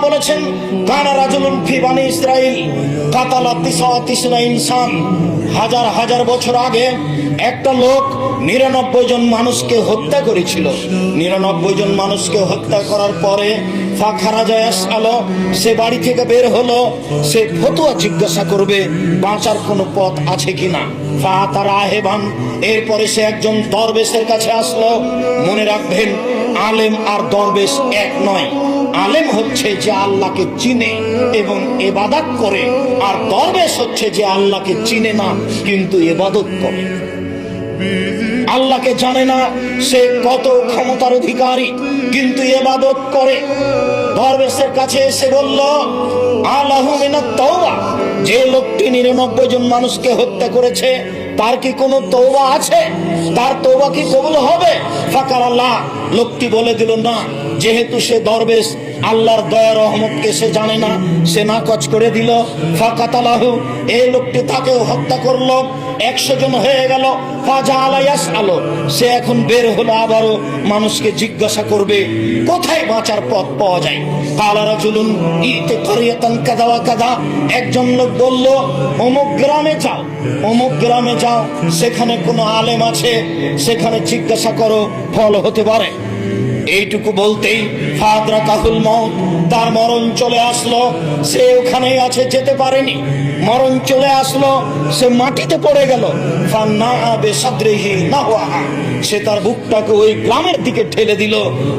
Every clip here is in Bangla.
বলেছেন, কানা ইনসান। হাজার হাজার বছর আগে একটা লোক নিরানব্বই জন মানুষকে হত্যা করেছিল। নিরানব্বই জন মানুষকে হত্যা করার পরে আলো সে বাড়ি থেকে বের হলো, সে ফতুয়া জিজ্ঞাসা করবে, বাঁচার কোনো পথ আছে কিনা? ফা তারা হেবান এরপরে সে একজন দরবেশের কাছে আসলো মনে রাখবেন, আলেম আর দরবেশ এক নয়। আলেম হচ্ছে যে আল্লাহকে চিনে এবং এবাদত করে, আর দরবেশ হচ্ছে যে আল্লাহকে চিনে না, কিন্তু এবাদত করে। আল্লাহকে জানে না, সে কত ক্ষমতার অধিকারী, কিন্তু এবাদত করে। দরবেশের কাছে এসে বলল আল্লাহ তওবা। যে লোকটি নিরানব্বই জন মানুষকে হত্যা করেছে, তার কি কোনো তৌবা আছে? তার তৌবা কি কবুল হবে? ফাকার আল্লাহ লোকটি বলে দিল, না, যেহেতু সে দরবেশ, আল্লাহর দয়া রহমতকে সে জানে না, সে নাকচ করে দিল। ফাকাতালাহু এই লোকটি তাকেও হত্যা করল, একশো জন হয়ে গেল। ফাজা আলাইয়াস আলো সে এখন বের হলো আবারও মানুষকে জিজ্ঞাসা করবে, কোথায় বাঁচার পথ পাওয়া যায়? কালারা চলুন ইতে কাদা, একজন লোক বলল, অমুক গ্রামে যাও, অমুক গ্রামে যাও, সেখানে কোনো আলেম আছে, সেখানে জিজ্ঞাসা করো, ফল হতে পারে। এইটুকু বলতেই ফাদরা কাহুল মত তার মরণ চলে আসলো। সে ওখানেই আছে, যেতে পারেনি। মরণ চলে আসলো, সে মাটিতে পড়ে গেল। সে তার বুকটাকে ওই গ্রামের দিকে ঠেলে দিল।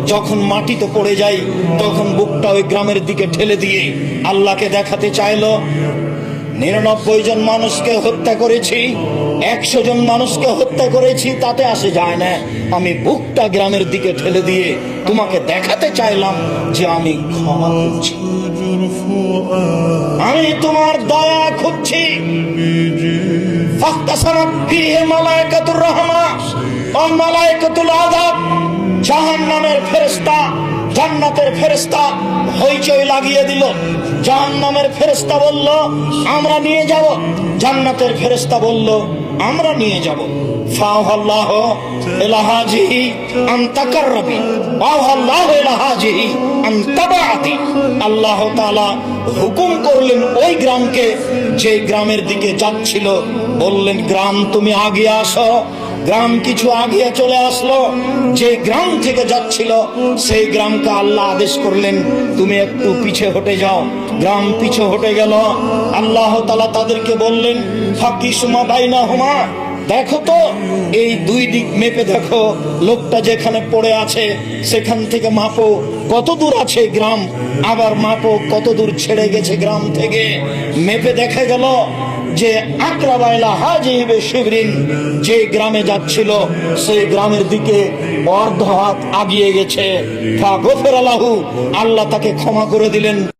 যখন মাটিতে পড়ে যায়, তখন বুকটা ওই গ্রামের দিকে ঠেলে দিয়ে আল্লাহকে দেখাতে চাইলো। নিরানব্বই জন মানুষকে হত্যা করেছি, একশো জন মানুষকে হত্যা করেছি, তাতে আসে যায় না। আমি বুকটা গ্রামের দিকে ঠেলে দিয়ে তোমাকে দেখাতে চাইলাম যে আমি আমি তোমার দয়া খুঁজছি। ফাখতাসামাত ফীহি মালায়েকাতুর রাহমা ও মালায়েকাতুল আযাব, জাহান্নামের ফেরেশতা। জান্নাতের ফেরেশতা হইচই লাগিয়ে দিল। জাহান্নামের ফেরেশতা বলল, আমরা নিয়ে যাব। জান্নাতের ফেরেশতা বলল, আমরা নিয়ে যাব। ফাওয়াল্লাহ ইলাহাজিহি আন তাকাররাবি ওয়াল্লাহ ইলাহাজিহি আন তাবাআতি আল্লাহ তাআলা হুকুম করলেন, ওই গ্রামকে যে গ্রামের দিকে যাচ্ছিল, বললেন, গ্রাম, তুমি আগে আসো। গ্রাম কিছু আগিয়ে চলে আসলো। যে গ্রাম থেকে যাচ্ছিল, সেই গ্রামকে আল্লাহ আদেশ করলেন, তুমি একটু পিছে হটে যাও। গ্রাম পিছে হটে গেল। আল্লাহ তালা তাদেরকে বললেন ফাঁকি সুমা বাইনা হুমা দেখো তো, এই দুই দিক মেপে দেখো, লোকটা যেখানে পড়ে আছে, সেখান থেকে মাপো, কত দূর আছে গ্রাম? আবার মাপো, কত দূর ছেড়ে গেছে গ্রাম থেকে? মেপে দেখা গেল যে আকরাবাইলা হাজিবে শিবরিন যে গ্রামে যাচ্ছিল, সেই গ্রামের দিকে অর্ধ হাত আগিয়ে গেছে। আল্লাহ তাকে ক্ষমা করে দিলেন।